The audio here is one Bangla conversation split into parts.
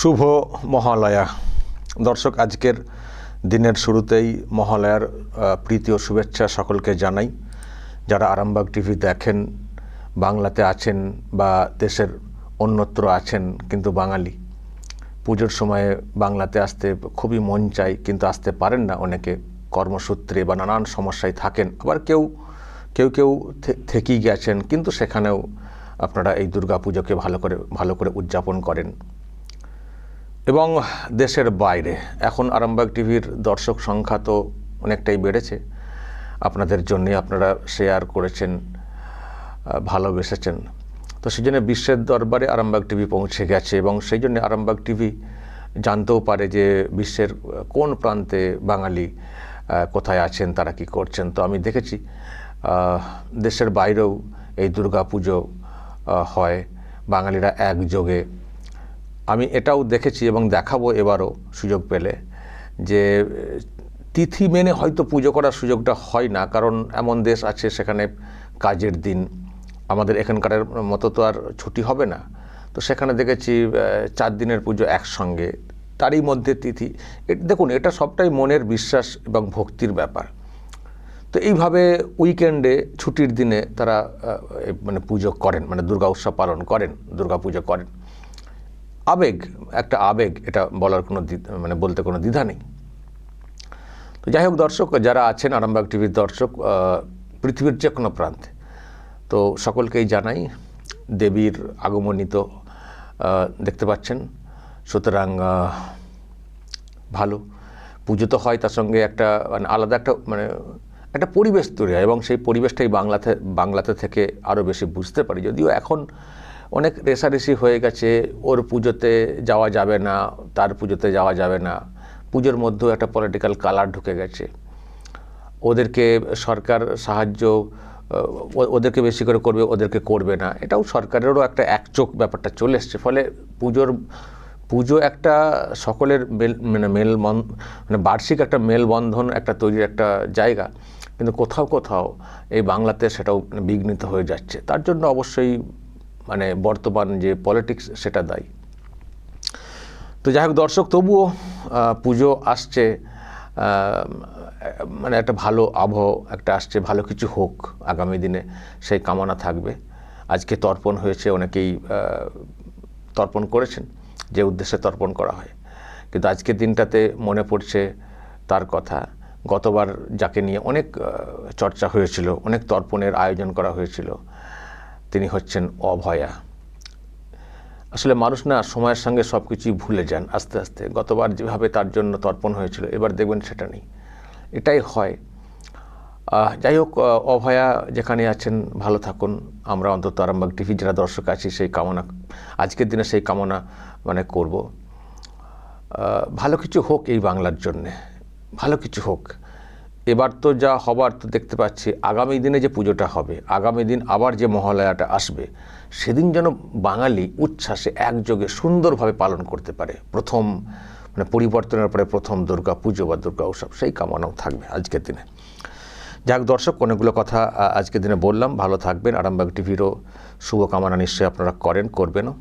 শুভ মহালয়া। দর্শক, আজকের দিনের শুরুতেই মহালয়ার প্রীতি ও শুভেচ্ছা সকলকে জানাই। যারা আরামবাগ টিভি দেখেন, বাংলাতে আছেন বা দেশের অন্যত্র আছেন, কিন্তু বাঙালি। পুজোর সময়ে বাংলাতে আসতে খুবই মন চাই কিন্তু আসতে পারেন না অনেকে। কর্মসূত্রে বা নানান সমস্যায় থাকেন। আবার কেউ কেউ কেউ থেকেই গেছেন, কিন্তু সেখানেও আপনারা এই দুর্গা পুজোকে ভালো করে ভালো করে উদযাপন করেন। এবং দেশের বাইরে। এখন আরামবাগ টিভির দর্শক সংখ্যা তো অনেকটাই বেড়েছে। আপনাদের জন্যে আপনারা শেয়ার করেছেন ভালোবেসেছেন। তো সেই জন্য বিশ্বের দরবারে আরামবাগ টিভি পৌঁছে গেছে এবং সেই জন্য আরামবাগ টিভি জানতেও পারে যে বিশ্বের কোন প্রান্তে বাঙালি কোথায় আছেন, তারা কি করছেন। তো আমি দেখেছি দেশের বাইরেও এই দুর্গা পুজো হয়। বাঙালিরা একযোগে আমি এটাও দেখেছি এবং দেখাবো এবারও সুযোগ পেলে যে তিথি মেনে হয়তো পুজো করার সুযোগটা হয় না, কারণ এমন দেশ আছে সেখানে কাজের দিন, আমাদের এখানকার মতো তো আর ছুটি হবে না। তো সেখানে দেখেছি চার দিনের পুজো একসঙ্গে, তারই মধ্যে তিথি। দেখুন, এটা সবটাই মনের বিশ্বাস এবং ভক্তির ব্যাপার। তো এইভাবে উইকেন্ডে, ছুটির দিনে তারা মানে পুজো করেন মানে দুর্গা উৎসব পালন করেন, দুর্গা পুজো করেন। আবেগ, একটা আবেগ, এটা বলার কোনো মানে বলতে কোনো দ্বিধা নেই। তো যাই হোক, দর্শক, যারা আছেন আরামবাগ টিভির দর্শক পৃথিবীর যে কোনো প্রান্তে, তো সকলকেই জানাই, দেবীর আগমনী তো দেখতে পাচ্ছেন। সুতরাং ভালো। পুজো তো হয় তার সঙ্গে একটা মানে আলাদা একটা মানে একটা পরিবেশ তৈরি হয় এবং সেই পরিবেশটাই বাংলাতে বাংলাতে থেকে আরও বেশি বুঝতে পারি। যদিও এখন অনেক রেশারেশি হয়ে গেছে, ওর পুজোতে যাওয়া যাবে না, তার পুজোতে যাওয়া যাবে না। পুজোর মধ্যেও একটা পলিটিক্যাল কালার ঢুকে গেছে। ওদেরকে সরকার সাহায্য ওদেরকে বেশি করে করবে, ওদেরকে করবে না। এটাও সরকারেরও একটা একচোখ ব্যাপারটা চলে এসছে। ফলে পুজোর, পুজো একটা সকলের মেল মানে মেলবন্ধ মানে বার্ষিক একটা মেলবন্ধন, একটা তৈরির একটা জায়গা। কিন্তু কোথাও কোথাও এই বাংলাতে সেটাও বিঘ্নিত হয়ে যাচ্ছে। তার জন্য অবশ্যই মানে বর্তমান যে পলিটিক্স সেটা দায়ী। তো যাই হোক, দর্শক, তবুও পুজো আসছে মানে একটা ভালো আবহ, একটা আসছে, ভালো কিছু হোক আগামী দিনে, সেই কামনা থাকবে। আজকে তর্পণ হয়েছে, অনেকেই তর্পণ করেছেন, যে উদ্দেশ্যে তর্পণ করা হয়। কিন্তু আজকের দিনটাতে মনে পড়ছে তার কথা। গতবার যাকে নিয়ে অনেক চর্চা হয়েছিল, অনেক তর্পণের আয়োজন করা হয়েছিল তিনি হচ্ছেন অভয়া। আসলে মানুষ না সময়ের সঙ্গে সব কিছুই ভুলে যান আস্তে আস্তে। গতবার যেভাবে তার জন্য তর্পণ হয়েছিল, এবার দেখবেন সেটা নেই। এটাই হয়। যাই হোক অভয়া যেখানে আছেন, ভালো থাকুন। আমরা অন্তত আরামবাগ টিভি যারা দর্শক আছি, সেই কামনা, আজকের দিনে সেই কামনা মানে করব। ভালো কিছু হোক এই বাংলার জন্যে। ভালো কিছু হোক। এবার তো যা হবার তো দেখতে পাচ্ছি, আগামী দিনে যে পুজোটা হবে, আগামী দিন আবার যে মহালয়াটা আসবে, সেদিন যেন বাঙালি উচ্ছ্বাসে একযোগে সুন্দরভাবে পালন করতে পারে। প্রথম মানে পরিবর্তনের পরে প্রথম দুর্গা পুজো বা দুর্গা উৎসব, সেই কামনাও থাকবে আজকের দিনে। যাক দর্শক, অনেকগুলো কথা আজকের দিনে বললাম। ভালো থাকবেন। আরামবাগ টিভিরও শুভকামনা নিশ্চয়ই আপনারা করেন, করবেনও।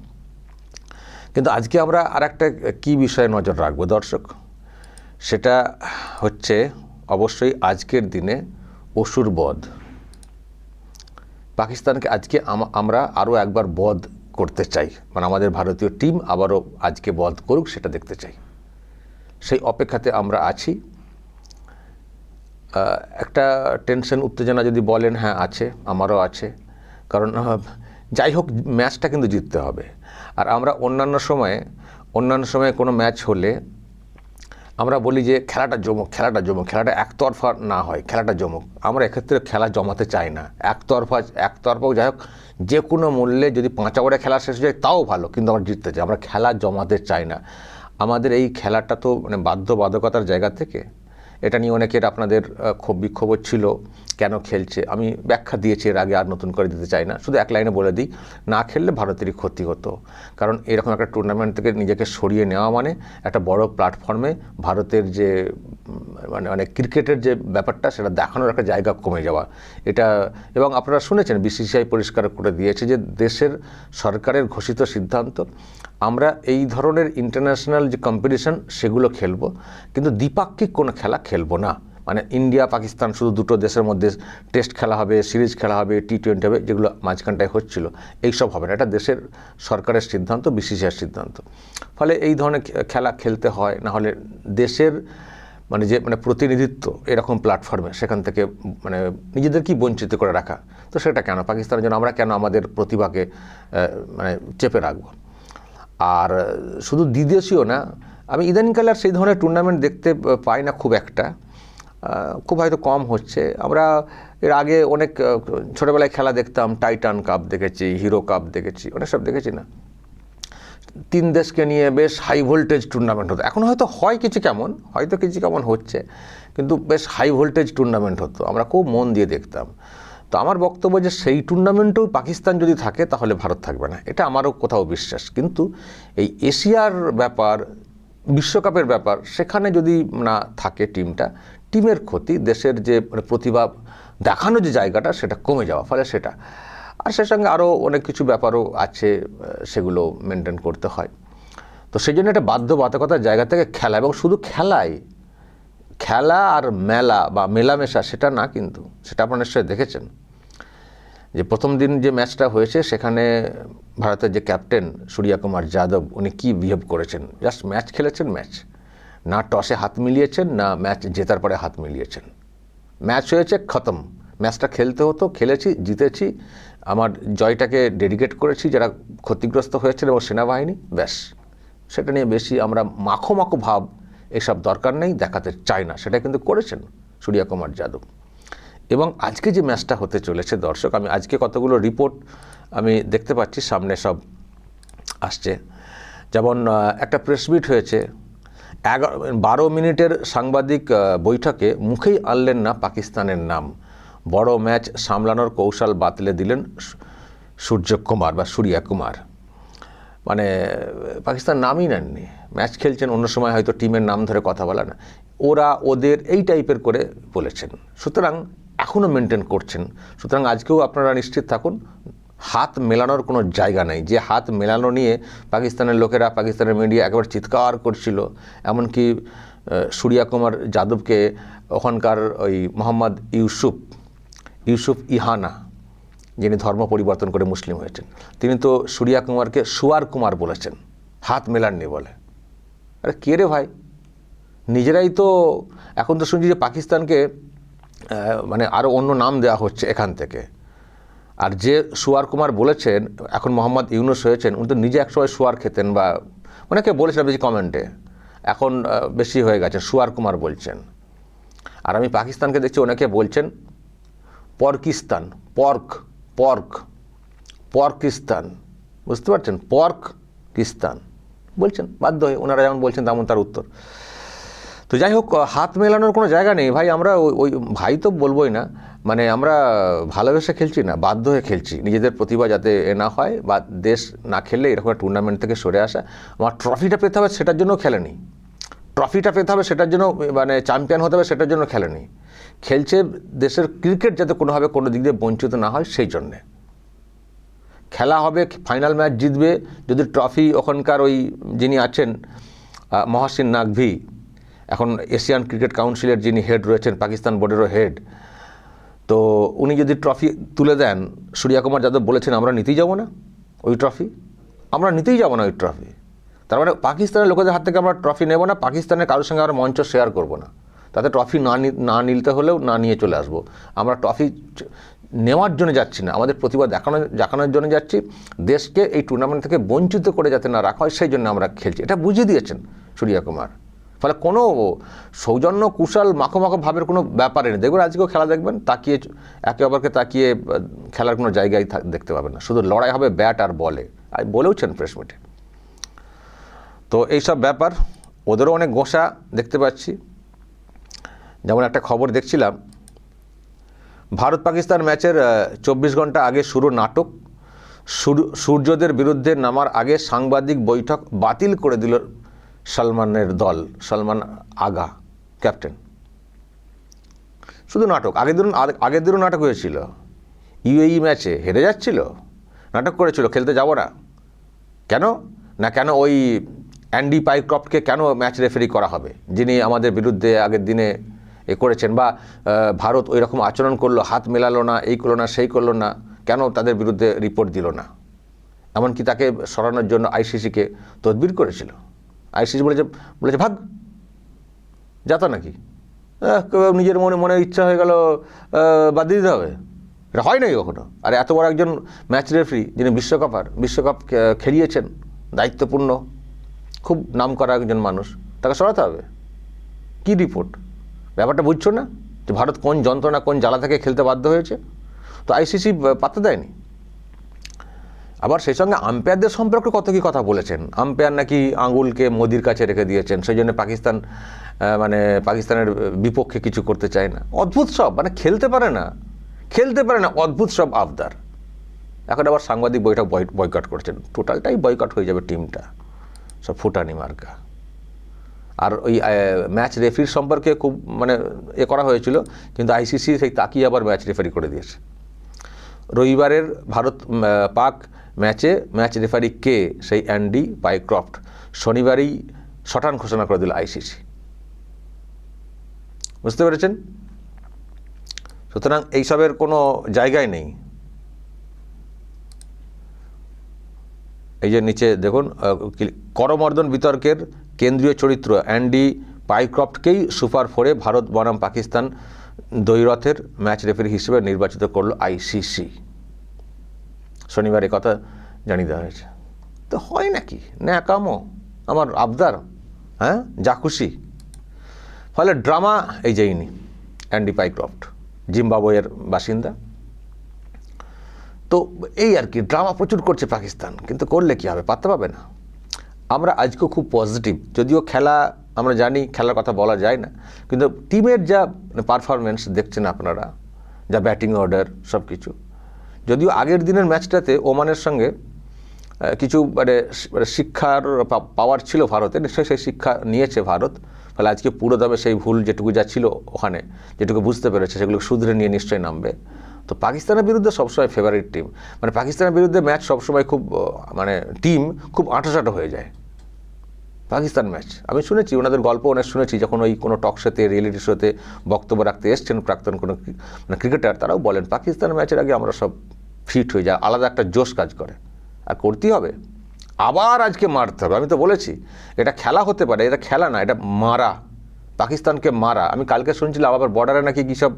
কিন্তু আজকে আমরা আর একটা কী বিষয়ে নজর রাখব দর্শক? সেটা হচ্ছে অবশ্যই আজকের দিনে অসুর বধ। পাকিস্তানকে আজকে আমরা আরও একবার বধ করতে চাই। মানে আমাদের ভারতীয় টিম আবারও আজকে বধ করুক সেটা দেখতে চাই। সেই অপেক্ষাতে আমরা আছি। একটা টেনশন, উত্তেজনা যদি বলেন হ্যাঁ আছে, আমারও আছে। কারণ যাই হোক, ম্যাচটা কিন্তু জিততে হবে। আর আমরা অন্যান্য সময়ে অন্যান্য সময়ে কোনো ম্যাচ হলে আমরা বলি যে খেলাটা জমুক খেলাটা জমুক, খেলাটা একতরফা না হয়, খেলাটা জমুক। আমরা এক্ষেত্রে খেলা জমাতে চাই না। একতরফা একতরফা যাই হোক, যে কোনো মূল্যে যদি পাঁচ ওভারে খেলা শেষ হয়ে যায়, তাও ভালো, কিন্তু আমরা জিততে চাই। আমরা খেলা জমাতে চাই না। আমাদের এই খেলাটা তো মানে বাধ্যবাধকতার জায়গা থেকে। এটা নিয়ে অনেকের আপনাদের ক্ষোভ বিক্ষোভ ছিল। কেন খেলছে? আমি ব্যাখ্যা দিয়েছি এর আগে আর নতুন করে দিতে চাই না। শুধু এক লাইনে বলে দিই, না খেললে ভারতেরই ক্ষতি হতো। কারণ এরকম একটা টুর্নামেন্ট থেকে নিজেকে সরিয়ে নেওয়া মানে একটা বড় প্ল্যাটফর্মে ভারতের যে মানে মানে ক্রিকেটের যে ব্যাপারটা, সেটা দেখানোর একটা জায়গা কমে যাওয়া। এটা, এবং আপনারা শুনেছেন বিসিসিআই পরিষ্কার করে দিয়েছে যে দেশের সরকারের ঘোষিত সিদ্ধান্ত, আমরা এই ধরনের ইন্টারন্যাশনাল যে কম্পিটিশন সেগুলো খেলব। কিন্তু দ্বিপাক্ষিক কোনো খেলা খেলব না। মানে ইন্ডিয়া, পাকিস্তান শুধু দুটো দেশের মধ্যে টেস্ট খেলা হবে, সিরিজ খেলা হবে টি টোয়েন্টি হবে, যেগুলো মাঝখানটায় হচ্ছিল। এইসব হবে না। এটা দেশের সরকারের সিদ্ধান্ত বিসিসিআর সিদ্ধান্ত। ফলে এই ধরনের খেলা খেলতে হয়, না হলে দেশের মানে যে মানে প্রতিনিধিত্ব এরকম প্ল্যাটফর্মে সেখান থেকে মানে নিজেদেরকেই বঞ্চিত করে রাখা? তো সেটা কেন? পাকিস্তানের জন্য আমরা কেন আমাদের প্রতিভাকে মানে চেপে রাখব? আর শুধু দ্বিদেশীয় না, আমি ইদানিংকালে আর সেই ধরনের টুর্নামেন্ট দেখতে পাই না খুব একটা। খুব হয়তো কম হচ্ছে। আমরা এর আগে অনেক ছোটোবেলায় খেলা দেখতাম, টাইটান কাপ দেখেছি, হিরো কাপ দেখেছি, অনেক সব দেখেছি না? তিন দেশকে নিয়ে বেশ হাই ভোল্টেজ টুর্নামেন্ট হতো। এখন হয়তো হয় কিছু কেমন, হয়তো কিছু কেমন হচ্ছে, কিন্তু বেশ হাই ভোল্টেজ টুর্নামেন্ট হতো। আমরা খুব মন দিয়ে দেখতাম। তো আমার বক্তব্য যে সেই টুর্নামেন্টেও পাকিস্তান যদি থাকে, তাহলে ভারত থাকবে না। এটা আমারও কোথাও বিশ্বাস। কিন্তু এই এশিয়ার ব্যাপার, বিশ্বকাপের ব্যাপার, সেখানে যদি না থাকে টিমটা টিমের ক্ষতি, দেশের যে মানে প্রতিভা দেখানো যে জায়গাটা, সেটা কমে যাওয়া, ফলে সেটা। আর সে সঙ্গে আরও অনেক কিছু ব্যাপারও আছে সেগুলো মেনটেন করতে হয়। তো সেই জন্য একটা বাধ্যবাধকতার জায়গা থেকে খেলা, এবং শুধু খেলাই, খেলা আর মেলা বা মেলামেশা সেটা না কিন্তু, সেটা আপনারা নিশ্চয়ই দেখেছেন। যে প্রথম দিন যে ম্যাচটা হয়েছে, সেখানে ভারতের যে ক্যাপ্টেন সূর্যা কুমার যাদব, উনি কী বিহেভ করেছেন? জাস্ট ম্যাচ খেলেছেন ম্যাচ না টসে হাত মিলিয়েছেন, না ম্যাচ জেতার পরে হাত মিলিয়েছেন। ম্যাচ হয়েছে খতম। ম্যাচটা খেলতে হতো, খেলেছি, জিতেছি। আমার জয়টাকে ডেডিকেট করেছি, যারা ক্ষতিগ্রস্ত হয়েছেন এবং সেনাবাহিনী, ব্যাস। সেটা নিয়ে বেশি আমরা মাখো মাখো ভাব এসব দরকার নেই, দেখাতে চাই না। সেটা কিন্তু করেছেন সূর্যা কুমার যাদব। এবং আজকে যে ম্যাচটা হতে চলেছে, দর্শক, আমি আজকে কতগুলো রিপোর্ট আমি দেখতে পাচ্ছি, সামনে সব আসছে। যেমন একটা প্রেস মিট হয়েছে এগারো, বারো মিনিটের সাংবাদিক বৈঠকে মুখেই আনলেন না পাকিস্তানের নাম। বড় ম্যাচ সামলানোর কৌশল বাতলে দিলেন সূর্যকুমার বা সূর্যা কুমার। মানে পাকিস্তান নামই নেননি। ম্যাচ খেলছেন অন্য সময় হয়তো টিমের নাম ধরে কথা বলা না। ওরা ওদের এই টাইপের করে বলেছেন। সুতরাং এখনও মেনটেন করছেন। সুতরাং আজকেও আপনারা নিশ্চিত থাকুন হাত মেলানোর কোনো জায়গা নেই। যে হাত মেলানো নিয়ে পাকিস্তানের লোকেরা, পাকিস্তানের মিডিয়া একেবারে চিৎকার করছিল। এমনকি সূর্যা কুমার যাদবকে ওখানকার ওই মোহাম্মদ ইউসুফ ইউসুফ ইহানা, যিনি ধর্ম পরিবর্তন করে মুসলিম হয়েছেন, তিনি তো সূর্যা কুমারকে সুয়ার কুমার বলেছেন, হাত মেলাননি বলে। আরে কে রে ভাই? নিজেরাই তো, এখন তো শুনছি যে পাকিস্তানকে মানে আরও অন্য নাম দেওয়া হচ্ছে এখান থেকে। আর যে সুয়ার কুমার বলেছেন, এখন মোহাম্মদ ইউনুস হয়েছেন, উনি তো নিজে একসময় সুয়ার খেতেন বা অনেকে বলেছেন বেশি কমেন্টে। এখন বেশি হয়ে গেছে, সুয়ার কুমার বলছেন। আর আমি পাকিস্তানকে দেখছি অনেকে বলছেন, পর্কিস্তান, পর্ক পর্ক, পর্কিস্তান। বুঝতে পারছেন? পর্ক কিস্তান বলছেন, বাধ্য হয়ে, ওনারা যেমন বলছেন তেমন তার উত্তর। তো যাই হোক হাত মেলানোর কোনো জায়গা নেই। ভাই, আমরা ওই- ভাই তো বলবোই না। মানে আমরা ভালোবেসে খেলছি না, বাধ্য হয়ে খেলছি। নিজেদের প্রতিভা যাতে এ না হয় বা দেশ না খেললে এরকম টুর্নামেন্ট থেকে সরে আসা। আমার ট্রফিটা পেতে হবে সেটার জন্য খেলেনি। ট্রফিটা পেতে হবে সেটার জন্য মানে চ্যাম্পিয়ন হতে হবে সেটার জন্য খেলেনি। খেলছে দেশের ক্রিকেট যাতে কোনোভাবে কোনো দিক দিয়ে বঞ্চিত না হয় সেই জন্যে। খেলা হবে ফাইনাল ম্যাচ জিতবে। যদি ট্রফি ওখানকার ওই যিনি আছেন মহাসিন নাকভি এখন এশিয়ান ক্রিকেট কাউন্সিলের যিনি হেড রয়েছেন, পাকিস্তান বোর্ডেরও হেড, তো উনি যদি ট্রফি তুলে দেন, সূর্যা কুমার যাদব বলেছেন, আমরা নিতেই যাব না ওই ট্রফি, আমরা নিতেই যাব না ওই ট্রফি। তার মানে পাকিস্তানের লোকেদের হাত থেকে আমরা ট্রফি নেব না, পাকিস্তানের কারোর সঙ্গে আমরা মঞ্চ শেয়ার করব না। তাতে ট্রফি না না নিতে হলেও না নিয়ে চলে আসব। আমরা ট্রফি নেওয়ার জন্য যাচ্ছি না, আমাদের প্রতিভা দেখানো দেখানোর জন্য যাচ্ছি। দেশকে এই টুর্নামেন্ট থেকে বঞ্চিত করে যাতে না রাখা হয়, সেই জন্য আমরা খেলছি। এটা বুঝিয়ে দিয়েছেন সূর্যা কুমার। ফলে কোনো সৌজন্য কুশল মাখো মাখো ভাবের কোনো ব্যাপারে নেই। দেখবেন আজকেও খেলা দেখবেন, তাকিয়ে একে অপরকে তাকিয়ে খেলার কোনো জায়গায় দেখতে পাবেন না। শুধু লড়াই হবে ব্যাট আর বলে। আর বলেওছেন প্রেস মিটে। তো এইসব ব্যাপার, ওদেরও অনেক গোসা দেখতে পাচ্ছি। যেমন একটা খবর দেখছিলাম ভারত পাকিস্তান ম্যাচের চব্বিশ ঘণ্টা আগে শুরু নাটক। সূর্য- সূর্যদের বিরুদ্ধে নামার আগে সাংবাদিক বৈঠক বাতিল করে দিল সলমানের দল, সলমান আগা, ক্যাপ্টেন। শুধু নাটক, আগের দিন আগে- আগের দিনও নাটক হয়েছিল। ইউএই ম্যাচে হেরে যাচ্ছিল? নাটক করেছিল, খেলতে যাব না। কেন? না কেন ওই অ্যান্ডি পাইক্রফটকে কেন ম্যাচ রেফারি করা হবে? যিনি আমাদের বিরুদ্ধে আগের দিনে এ করেছেন, বা ভারত ওই রকম আচরণ করল, হাত মেলালো না, এই করল না, সেই করল না, কেন তাদের বিরুদ্ধে রিপোর্ট দিল না? এমনকি তাকে সরানোর জন্য আইসিসিকে তদবির করেছিল। আইসিসি বলেছে বলেছে, ভাগ যাতা নাকি? নিজের মনে মনে ইচ্ছা হয়ে গেল বাদ দিতে হবে। এটা হয় নাই কখনো? আর এত বড় একজন ম্যাচ রেফারি যিনি বিশ্বকাপার, বিশ্বকাপ খেলিয়েছেন, দায়িত্বপূর্ণ, খুব নাম করা একজন মানুষ, তাকে সরাতে হবে। কি রিপোর্ট? ব্যাপারটা বুঝছ না? যে ভারত কোন যন্ত্রণা, কোন জ্বালা থেকে খেলতে বাধ্য হয়েছে? তো আইসিসি পাত্তা দেয়নি। আবার সেই সঙ্গে আম্পায়ারদের সম্পর্কে কত কি কথা বলেছেন? আম্পায়ার নাকি আঙ্গুলকে মোদির কাছে রেখে দিয়েছেন, সেই জন্য পাকিস্তান মানে পাকিস্তানের বিপক্ষে কিছু করতে চায় না। অদ্ভুত সব মানে খেলতে পারে না, খেলতে পারে না, অদ্ভুত সব আবদার। এখন আবার সাংবাদিক বইটা বয়কট করছেন। টোটালটাই বয়কট হয়ে যাবে টিমটা, সব ফুটানি মার্কা। আর ওই ম্যাচ রেফারির সম্পর্কে খুব মানে এ করা হয়েছিল, কিন্তু আইসিসি সেই তাকিয়ে আবার ম্যাচ রেফারি করে দিয়েছে। রবিবারের ভারত পাক ম্যাচে ম্যাচ রেফারি কে? সেই অ্যান্ডি পাইক্রফট। শনিবারই শটান ঘোষণা করে দিল আইসিসি। বুঝতে পেরেছেন? সুতরাং এইসবের কোনো জায়গায় নেই। এই যে নিচে দেখুন করমর্দন বিতর্কের কেন্দ্রীয় চরিত্র অ্যান্ডি পাইক্রফটকেই সুপার ফোরে ভারত, বনাম, পাকিস্তান দ্বৈরথের ম্যাচ রেফারি হিসেবে নির্বাচিত করল আইসিসি। শনিবার কথা জানিয়ে দেওয়া হয়েছে। তো হয় নাকি? ন্যাকামো, আমার আবদার হ্যাঁ? যা খুশি। ফলে ড্রামা এই যে ইনি, অ্যান্ডি পাইক্রফট, জিম্বাবুয়ের বাসিন্দা। তো এই আর কি, ড্রামা প্রচুর করছে পাকিস্তান, কিন্তু করলে কি হবে? পাত্তা পাবে না। আমরা আজকেও খুব পজিটিভ যদিও খেলা আমরা জানি, খেলার কথা বলা যায় না, কিন্তু টিমের যা পারফরমেন্স দেখছেন আপনারা, যা ব্যাটিং অর্ডার সব কিছু যদিও আগের দিনের ম্যাচটাতে ওমানের সঙ্গে কিছু মানে মানে শিক্ষার পাওয়ার ছিল ভারতের, নিশ্চয়ই সেই শিক্ষা নিয়েছে ভারত। ফলে আজকে পুরো দামে সেই ভুল যেটুকু যা ছিল ওখানে, যেটুকু বুঝতে পেরেছে, সেগুলো শুধরে নিয়ে নিশ্চয়ই নামবে। তো পাকিস্তানের বিরুদ্ধে সবসময় ফেভারিট টিম মানে পাকিস্তানের বিরুদ্ধে ম্যাচ সবসময় খুব মানে টিম খুব আঁটোসাঁটো হয়ে যায়। পাকিস্তান ম্যাচ। আমি শুনেছি, ওনাদের গল্প অনেক শুনেছি, যখন ওই কোনো টক শোতে রিয়েলিটি শোতে বক্তব্য রাখতে এসছেন প্রাক্তন কোনো মানে ক্রিকেটার তারাও বলেন, পাকিস্তান ম্যাচের আগে আমরা সব ফিট হয়ে যায় আলাদা একটা জোশ কাজ করে। আর করতেই হবে। আবার আজকে মারতে হবে। আমি তো বলেছি, এটা খেলা হতে পারে, এটা খেলা না, এটা মারা। পাকিস্তানকে মারা। আমি কালকে শুনছিলাম, আবার বর্ডারে নাকি কী সব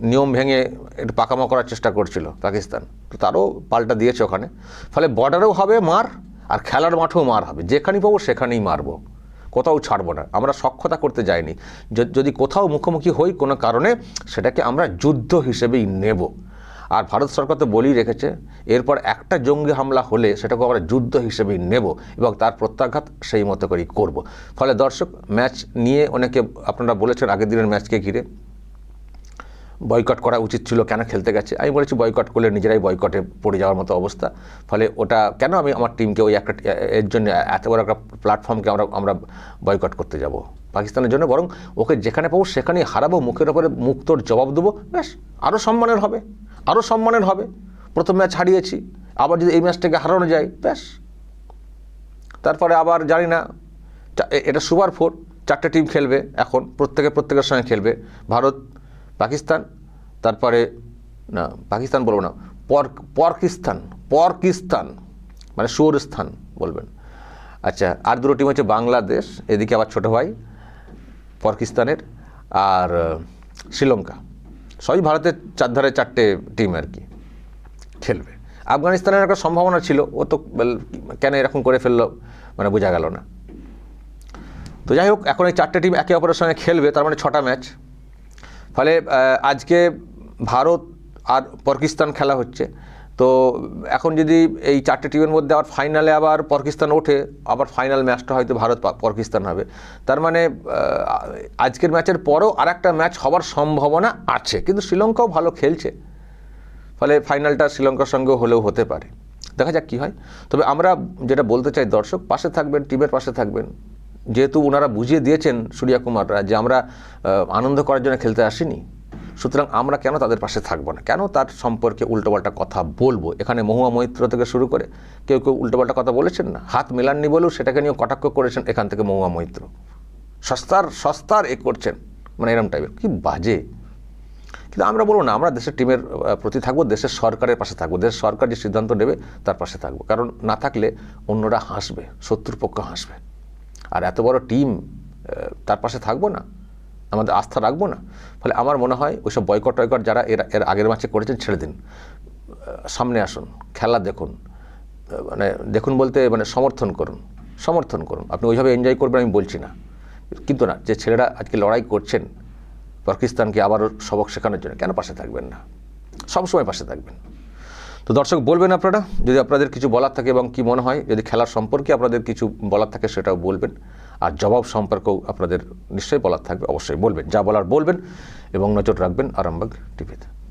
নিয়ম ভেঙে একটু পাকামা করার চেষ্টা করছিল পাকিস্তান। তো তারও পাল্টা দিয়েছে ওখানে। ফলে বর্ডারেও হবে মার। আর খেলার মাঠেও মার হবে। যেখানেই পাবো সেখানেই মারবো। কোথাও ছাড়বো না। আমরা সক্ষতা করতে যাইনি। যদি কোথাও মুখোমুখি হই কোনো কারণে, সেটাকে আমরা যুদ্ধ হিসেবেই নেব। আর ভারত সরকার তো বলেই রেখেছে, এরপর একটা জঙ্গি হামলা হলে সেটাকে আমরা যুদ্ধ হিসেবেই নেব এবং তার প্রত্যাঘাত সেই মতো করেই করব। ফলে দর্শক, ম্যাচ নিয়ে অনেকে আপনারা বলেছেন আগের দিনের ম্যাচকে ঘিরে। বয়কট করা উচিত ছিল কেন খেলতে গেছে? আমি বলেছি বয়কট করলে নিজেরাই বয়কটে পড়ে যাওয়ার মতো অবস্থা। ফলে ওটা কেন আমি আমার টিমকে ওই একটা, এর জন্য এত বড় একটা প্ল্যাটফর্মকে আমরা আমরা বয়কট করতে যাব? পাকিস্তানের জন্য বরং ওকে যেখানে পাবো সেখানেই হারাবো, মুখের ওপরে মুক্তর জবাব দেবো, ব্যাস। আরও সম্মানের হবে আরও সম্মানের হবে। প্রথম ম্যাচ হারিয়েছি, আবার যদি এই ম্যাচটাকে হারানো যায়, ব্যাস। তারপরে আবার জানি না এটা সুপার ফোর চারটে টিম খেলবে এখন, প্রত্যেকে প্রত্যেকের সঙ্গে খেলবে। ভারত পাকিস্তান, তারপরে, না, পাকিস্তান বলব না, পর, পরকিস্তান পরকিস্তান মানে সুরস্থান বলবেন। আচ্ছা আর দুটো টিম হচ্ছে বাংলাদেশ, এদিকে আবার ছোটো ভাই পাকিস্তানের আর শ্রীলঙ্কা। সবই ভারতের চারধারে চারটে টিম আর কি, খেলবে। আফগানিস্তানের একটা সম্ভাবনা ছিল, ও তো কেন এরকম করে ফেলল মানে বোঝা গেল না। তো যাই হোক, এখন এই চারটে টিম একে অপরের সঙ্গে খেলবে, তার মানে ছটা ম্যাচ ফলে আজকে ভারত আর পাকিস্তান খেলা হচ্ছে। তো এখন যদি এই চারটে টিমের মধ্যে আবার ফাইনালে আবার পাকিস্তান ওঠে, আবার ফাইনাল ম্যাচটা হয়তো ভারত পাকিস্তান হবে। তার মানে আজকের ম্যাচের পরও আর একটা ম্যাচ হওয়ার সম্ভাবনা আছে, কিন্তু শ্রীলঙ্কাও ভালো খেলছে। ফলে ফাইনালটা শ্রীলঙ্কার সঙ্গেও হলেও হতে পারে। দেখা যাক কী হয়। তবে আমরা যেটা বলতে চাই, দর্শক, পাশে থাকবেন টিমের পাশে থাকবেন। যেহেতু ওনারা বুঝিয়ে দিয়েছেন সূর্যা কুমাররা যে আমরা আনন্দ করার জন্য খেলতে আসিনি, সুতরাং আমরা কেন তাদের পাশে থাকব না? কেন তার সম্পর্কে উল্টোপাল্টা কথা বলব? এখানে মহুয়া মৈত্র থেকে শুরু করে কেউ কেউ উল্টোপাল্টা কথা বলেছেন না? হাত মেলাননি বলেও সেটাকে নিয়ে কটাক্ষ করেছেন এখান থেকে মহুয়া মৈত্র। সস্তার সস্তার এ করছেন মানে এরম টাইপের কি বাজে। কিন্তু আমরা বলব না, আমরা দেশের টিমের প্রতি থাকব, দেশের সরকারের পাশে থাকব। দেশের সরকার যে সিদ্ধান্ত নেবে, তার পাশে থাকব। কারণ না থাকলে অন্যরা হাসবে, শত্রুপক্ষ হাসবে। আর এত বড় টিম তার পাশে থাকব না। আমাদের আস্থা রাখব না। ফলে আমার মনে হয় ওইসব বয়কট টয়কট যারা এর এর আগের ম্যাচে করেছেন, ছেড়ে দিন। সামনে আসুন, খেলা দেখুন। মানে দেখুন বলতে মানে সমর্থন করুন। সমর্থন করুন। আপনি ওইভাবে এনজয় করবেন আমি বলছি না। কিন্তু না, যে ছেলেরা আজকে লড়াই করছেন, পাকিস্তানকে আবারও সবক শেখানোর জন্য কেন পাশে থাকবেন না? সবসময় পাশে থাকবেন। তো দর্শক, বলবেন আপনারা, যদি আপনাদের কিছু বলার থাকে এবং কি মনে হয়, যদি খেলার সম্পর্কে আপনাদের কিছু বলার থাকে সেটাও বলবেন। আর জবাব সম্পর্কেও আপনাদের নিশ্চয়ই বলার থাকবে, অবশ্যই বলবেন। যা বলার বলবেন এবং নজর রাখবেন আরামবাগ টিভিতে।